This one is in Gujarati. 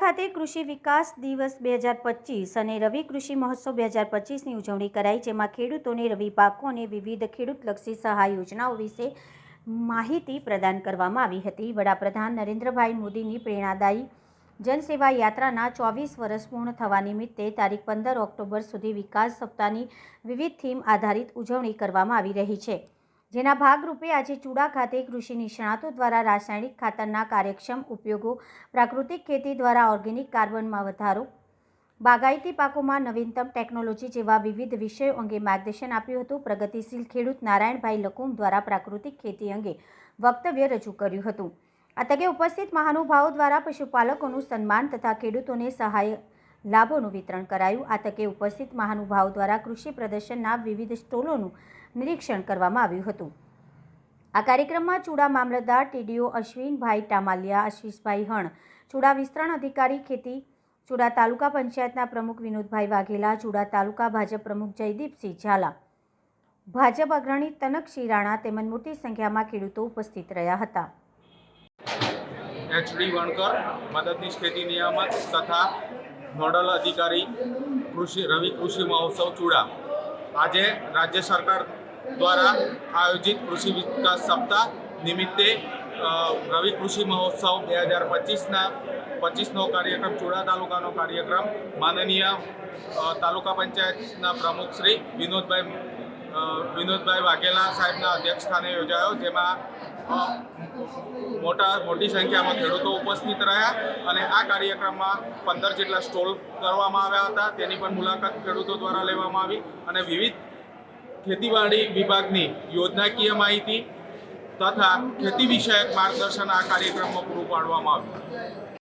ખાતે કૃષિ વિકાસ દિવસ બે હજાર પચીસ અને રવિ કૃષિ મહોત્સવ બે હજાર પચીસની ઉજવણી કરાઈ, જેમાં ખેડૂતોને રવિ પાકો અને વિવિધ ખેડૂતલક્ષી સહાય યોજનાઓ વિશે માહિતી પ્રદાન કરવામાં આવી હતી. વડાપ્રધાન નરેન્દ્રભાઈ મોદીની પ્રેરણાદાયી જનસેવા યાત્રાના ચોવીસ વર્ષ પૂર્ણ થવા નિમિત્તે તારીખ પંદર ઓક્ટોબર સુધી વિકાસ સપ્તાહની વિવિધ થીમ આધારિત ઉજવણી કરવામાં આવી રહી છે. જેના ભાગરૂપે આજે ચૂડા ખાતે કૃષિ નિષ્ણાતો દ્વારા રાસાયણિક ખાતરના કાર્યક્ષમ ઉપયોગો, પ્રાકૃતિક ખેતી દ્વારા ઓર્ગેનિક કાર્બનમાં વધારો, બાગાયતી પાકોમાં નવીનતમ ટેકનોલોજી જેવા વિવિધ વિષયો અંગે માર્ગદર્શન આપ્યું હતું. પ્રગતિશીલ ખેડૂત નારાયણભાઈ લકુમ દ્વારા પ્રાકૃતિક ખેતી અંગે વક્તવ્ય રજૂ કર્યું હતું. આ તકે ઉપસ્થિત મહાનુભાવો દ્વારા પશુપાલકોનું સન્માન તથા ખેડૂતોને સહાય લાભોનું વિતરણ કરાયું. આ તકે ઉપસ્થિત મહાનુભાવો દ્વારા કૃષિ પ્રદર્શનના વિવિધ સ્ટોલોનું નિરીક્ષણ કરવામાં આવ્યું હતું. આ કાર્યક્રમમાં ચૂડા મામલતદાર ટીડીઓ અશ્વિનભાઈ ટામાલિયા આશીષભાઈ હણ, ચૂડા વિસ્તરણ અધિકારી ખેતી, ચૂડા તાલુકા પંચાયતના પ્રમુખ વિનોદભાઈ વાઘેલા, ચૂડા તાલુકા ભાજપ પ્રમુખ જયદીપસિંહ ઝાલા. ભાજપ અગ્રણી તનક રાણા તેમજ મોટી સંખ્યામાં ખેડૂતો ઉપસ્થિત રહ્યા હતા. એચડી વણકર, મદદનીશ ખેતી નિયામક તથા નોડલ અધિકારી કૃષિ, રવિ કૃષિ મહોત્સવ ચૂડા. આજે રાજ્ય સરકાર દ્વારા આયોજિત કૃષિ વિકાસ સપ્તાહ નિમિત્તે રવિ કૃષિ મહોત્સવ બે હજાર પચીસના પચીસનો કાર્યક્રમ, ચૂડા તાલુકાનો કાર્યક્રમ. માનનીય તાલુકા પંચાયતના પ્રમુખ શ્રી વિનોદભાઈ વિનોદભાઈ વાઘેલા સાહેબના અધ્યક્ષસ્થાને યોજાયો, જેમાં મોટા, મોટી સંખ્યામાં ખેડૂતો ઉપસ્થિત રહ્યા અને આ કાર્યક્રમમાં પંદર જેટલા સ્ટોલ કરવામાં આવ્યા હતા. તેની પણ મુલાકાત ખેડૂતો દ્વારા લેવામાં આવી અને વિવિધ ખેતીવાડી વિભાગની યોજનાકીય માહિતી તથા ખેતી વિષયક માર્ગદર્શન આ કાર્યક્રમમાં પૂરું પાડવામાં આવ્યું.